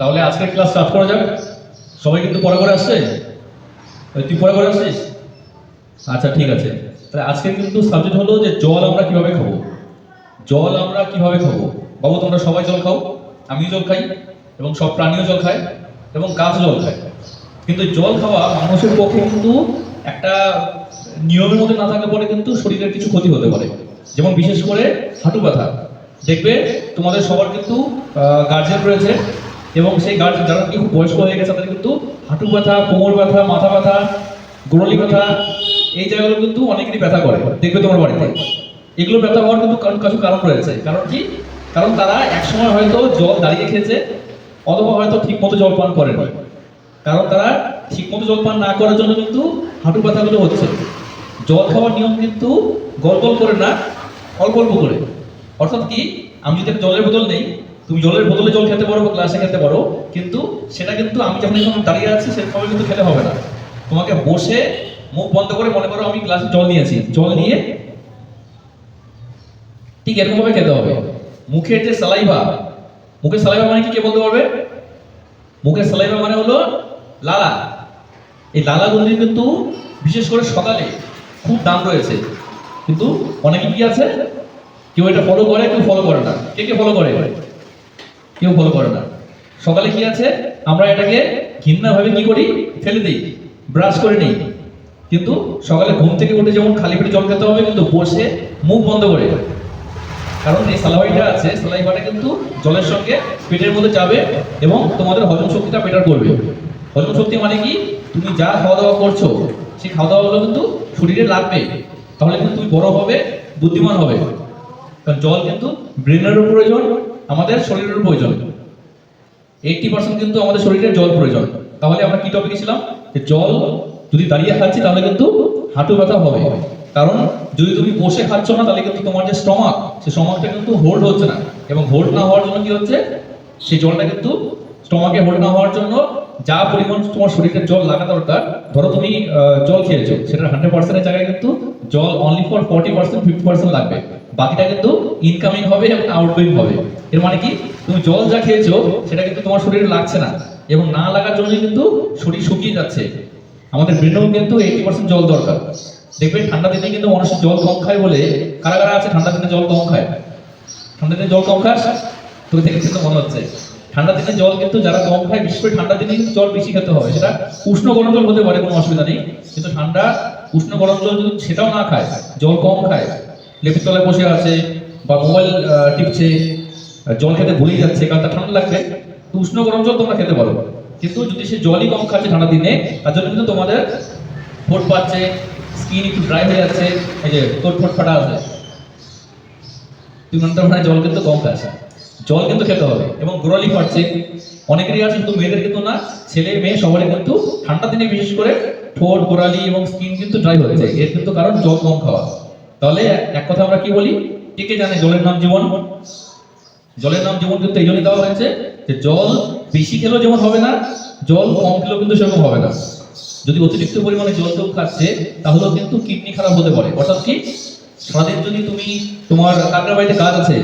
তাহলে আজকের class start করা যাক সবাই কিন্তু পরে করে আসছে? তুই পরে করে আসছিস? আচ্ছা ঠিক আছে। তাহলে আজকে কিন্তু সাবজেক্ট হলো যে জল আমরা কীভাবে খাব? জল আমরা কীভাবে খাব? বাবু, তোমরা সবাই জল খাও। আমিও জল খাই, এবং সব প্রাণীও জল খায়, এবং গাছ জল খায়। কিন্তু জল খাওয়া মানুষের পক্ষে কিন্তু একটা নিয়মের মধ্যে না থাকলে পরে কিন্তু শরীরের কিছু ক্ষতি হতে পারে। যেমন বিশেষ করে হাঁটু ব্যথা। দেখবে তোমাদের সবার কিন্তু গার্জেন রয়েছে। এবং সেই গার্জেন যারা কি খুব বয়স্ক হয়ে গেছে, তাদের কিন্তু হাঁটু ব্যথা, কোমর ব্যথা, মাথা ব্যথা, গোড়ালি ব্যথা, এই জায়গাগুলো কিন্তু অনেকেরই ব্যথা করে। দেখবে তোমার বাড়িতে। এগুলো ব্যথা হওয়ার কিন্তু কারণ কিছু কারণ রয়েছে। কারণ কি? কারণ তারা একসময় হয়তো জল দাঁড়িয়ে খেয়েছে, অথবা হয়তো ঠিক মতো জল পান করেনি। কারণ তারা ঠিক মতো জল পান না করার জন্য কিন্তু হাঁটু ব্যথাগুলো হচ্ছে। জল খাওয়ার নিয়ম কিন্তু গল গল করে না, অল্প অল্প করে। অর্থাৎ কি? আমি যদি জলের বোতল নেই তুমি জলের বোতলে জল খেতে পারো বা গ্লাসে খেতে পারো, কিন্তু সেটা কিন্তু আমি যখন এখানে দাঁড়িয়ে আছি সেরকম কিন্তু খেতে হবে না। তোমাকে বসে মুখ বন্ধ করে মনে করো আমি গ্লাসে জল নিয়েছি। জল নিয়ে ঠিক এরকম ভাবে খেতে হবে। মুখের যে সালাইভা মুখের সালাইভা মানে কি, কে বলতে পারবে? মুখের সালাইভা মানে হলো লালা। এই লালাগুলির কিন্তু বিশেষ করে সকালে খুব দাম রয়েছে। কিন্তু অনেকে কি আছে? কেউ এটা ফলো করে, কেউ ফলো করে না। কে কে ফলো করে? কেউ ফলো করে না। সকালে কি আছে? আমরা এটাকে ঘৃণা ভাবে কি করি? ফেলে দিই ব্রাশ করে নিই। কিন্তু সকালে ঘুম থেকে উঠে যেমন খালি পেটে জল খেতে হবে, কিন্তু বসে মুখ বন্ধ করে। কারণ এই সালাইভাটা আছে সালাইভাটা কিন্তু জলের সঙ্গে পেটের মধ্যে যাবে এবং তোমাদের হজম শক্তিটা বেটার করবে। হজম শক্তি মানে কি? তুমি যা খাওয়া দাওয়া করছ, সেই খাওয়া দাওয়াগুলো কিন্তু শরীরে লাগবে। তাহলে কিন্তু তুমি বড় হবে, বুদ্ধিমান হবে। কারণ জল কিন্তু ব্রেনেরও প্রয়োজন আমাদের শরীরের প্রয়োজন। এইটটি পার্সেন্ট কিন্তু আমাদের শরীরের জল প্রয়োজন। তাহলে আমরা কি টপিকে ছিলাম যে জল যদি দাঁড়িয়ে খাচ্ছি, তাহলে কিন্তু হাঁটু ব্যথা হবে। কারণ যদি তুমি বসে খাচ্ছ না, তাহলে কিন্তু তোমার যে স্টমাক সেই স্টমাকটা কিন্তু হোল্ড হচ্ছে না। এবং হোল্ড না হওয়ার জন্য কি হচ্ছে? সেই জলটা কিন্তু স্টমাকে হোল্ড না হওয়ার জন্য যা পরিমাণ তোমার শরীরে জল লাগা দরকার, ধরো তুমি জল খেয়েছো সেটা হান্ড্রেড পার্সেন্টের জায়গায় কিন্তু জল only for forty percent fifty percent লাগবে। বাকিটা কিন্তু ইনকামিং হবে এবং আউটগোয়িং হবে। এর মানে কি? তুমি জল যা খেয়েছো, সেটা কিন্তু তোমার শরীরে লাগছে না। এবং না লাগার জন্য কিন্তু শরীর শুকিয়ে যাচ্ছে। আমাদের ব্রেনেও কিন্তু এইটি পার্সেন্ট জল দরকার। দেখবেন ঠান্ডা দিনে কিন্তু মানুষ জল কম খায় বলে কারা কারা আছে ঠান্ডা দিনে জল কম খায়? ঠান্ডা দিনে জল কম খাস? তোকে থেকে কিন্তু মনে হচ্ছে। ঠান্ডা দিনে জল কিন্তু যারা কম খায়, বিশেষ করে ঠান্ডা দিনে জল বেশি খেতে হবে। সেটা উষ্ণ গরম জল হতে পারে, কোনো অসুবিধা নেই। কিন্তু ঠান্ডা, উষ্ণ গরম জল যদি সেটাও না খায়, জল কম খায়, লেপের তলায় বসে আছে বা মোবাইল টিপছে জল খেতে ভুলেই যাচ্ছে, কারণ তার ঠান্ডা লাগবে, তো উষ্ণ গরম জল তোমরা খেতে পারো। কিন্তু যদি সে জলই কম খাচ্ছে ঠান্ডা দিনে, তার জন্য কিন্তু তোমাদের ফোট পাচ্ছে, স্কিন একটু ড্রাই হয়ে যাচ্ছে, এই যে তোর ফোট ফাটা আছে। মানে জল কিন্তু কম খাস জল কিন্তু খেতে হবে। এবং গোড়ালি ফাটছে অনেকেরই আছে কিন্তু মেয়েদের কিন্তু না, ছেলে, মেয়ে, সবারই কিন্তু ঠান্ডা দিনে বিশেষ করে ঠোঁট, গোড়ালি এবং স্কিন কিন্তু ড্রাই হয়ে যায়। এর কিন্তু কারণ জল কম খাওয়া। তাহলে এক কথা আমরা কি বলি? কে কে জানে জলের নাম জীবন? জলের নাম জীবন কিন্তু এই জন্যই দেওয়া হয়েছে যে জল বেশি খেলেও যেমন হবে না, জল কম খেলেও কিন্তু সেরকম হবে না। যদি অতিরিক্ত পরিমাণে জল কেউ খাচ্ছে, তাহলেও কিন্তু কিডনি খারাপ হতে পারে। অর্থাৎ কি? সারাদিন যদি তুমি তোমার কাকড়া বাড়িতে কাজ আছে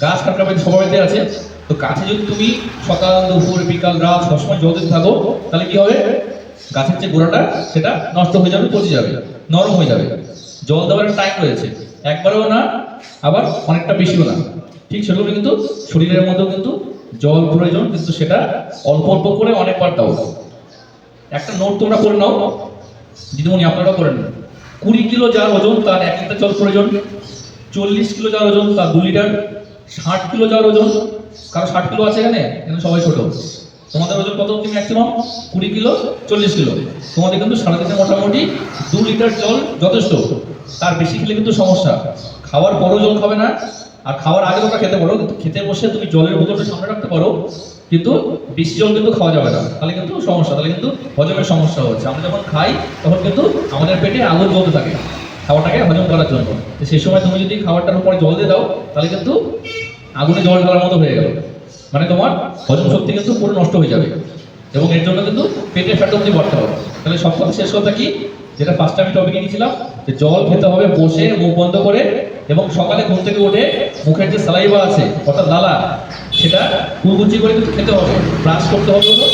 গাছ সবার বাড়িতে আছে। তো গাছে যদি তুমি সকাল, দুপুর, বিকাল, রাত সবসময় জল দিতে থাকো, তাহলে কি হবে? গাছের যে গোড়াটা, সেটা নষ্ট হয়ে যাবে, পচে যাবে, নরম হয়ে যাবে। জল দেওয়ার টাইম রয়েছে। একবারও না, আবার অনেকটা বেশিও না। ঠিক সেরকম কিন্তু শরীরের মধ্যেও কিন্তু জল প্রয়োজন, কিন্তু সেটা অল্প অল্প করে অনেকবার দাও। একটা নোট তোমরা করে নাও। দিদিমণি আপনারা করে নেন কুড়ি কিলো যার ওজন, তার এক লিটার জল প্রয়োজন। চল্লিশ কিলো যার ওজন, তার দু লিটার। ষাট কিলো যাওয়ার ওজন। কারও ষাট কিলো আছে এখানে এখানে সবাই ছোট। তোমাদের ওজন কত কি ম্যাক্সিমাম কুড়ি কিলো, চল্লিশ কিলো। তোমাদের কিন্তু সারাদিনে মোটামুটি দু লিটার জল যথেষ্ট। তার বেশি খেলে কিন্তু সমস্যা। খাওয়ার পরও জল খাবে না, আর খাওয়ার আগে তোমরা খেতে পারো। কিন্তু খেতে বসে তুমি জলের বোতলটা সামনে রাখতে পারো, কিন্তু বেশি জল কিন্তু খাওয়া যাবে না। তাহলে কিন্তু সমস্যা, তাহলে কিন্তু হজমের সমস্যা হচ্ছে। আমরা যখন খাই, তখন কিন্তু আমাদের পেটে আগুন জ্বলতে থাকে। খাবারটাকে হজম করার জন্য। সেই সময় তুমি যদি খাবারটার উপরে জল দিয়ে দাও, তাহলে কিন্তু আগুনে জল ঢালার মতো হয়ে গেল। মানে তোমার হজম শক্তি কিন্তু পুরো নষ্ট হয়ে যাবে। এবং এর জন্য কিন্তু পেটে ফ্যাট অব্দি বাড়তে হবে। তাহলে কথা শেষ কথা কি? যেটা ফার্স্ট আমি টপিকে নিয়েছিলাম যে জল খেতে হবে বসে, মুখ বন্ধ করে, এবং সকালে ঘুম থেকে উঠে মুখের যে সালাইবা আছে, অর্থাৎ লালা, সেটা কুলকুচি করে কিন্তু খেতে হবে। ব্রাশ করতে হবে হলো।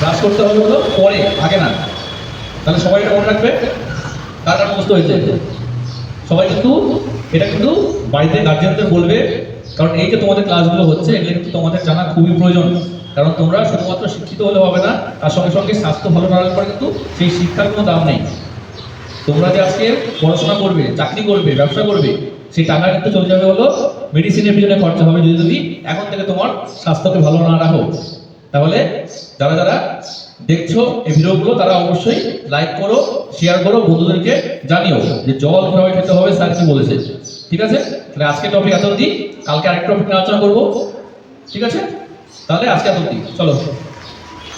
ব্রাশ করতে হবে হলো পরে, আগে না। তাহলে সবাই এটা মনে রাখবে? কার কার মুখস্থ হয়েছে? সবাই কিন্তু এটা কিন্তু বাড়িতে গার্জিয়ানদের বলবে, কারণ এই যে তোমাদের ক্লাসগুলো হচ্ছে, এগুলো কিন্তু তোমাদের জানা খুবই প্রয়োজন। কারণ তোমরা শুধুমাত্র শিক্ষিত হলে হবে না, তার সঙ্গে সঙ্গে স্বাস্থ্য ভালো না রাখার পরে কিন্তু সেই শিক্ষার কোনো দাম নেই। তোমরা যে আজকে পড়াশোনা করবে, চাকরি করবে, ব্যবসা করবে, সেই টাকা কিন্তু চলে যাবে হলো মেডিসিনের পিছনে খরচা হবে যদি যদি এখন থেকে তোমার স্বাস্থ্যকে ভালো না রাখো। তাহলে যারা যারা দেখছ এই ভিডিওগুলো, তারা অবশ্যই লাইক করো শেয়ার করো, বন্ধুদেরকে জানিও যে জল কীভাবে খেতে হবে স্যার কি বলেছে। ঠিক আছে? তাহলে আজকে টপিক এত দিই কালকে আরেকটা টপিক আলোচনা করব। ঠিক আছে? তাহলে আজকে এত দিই চলো।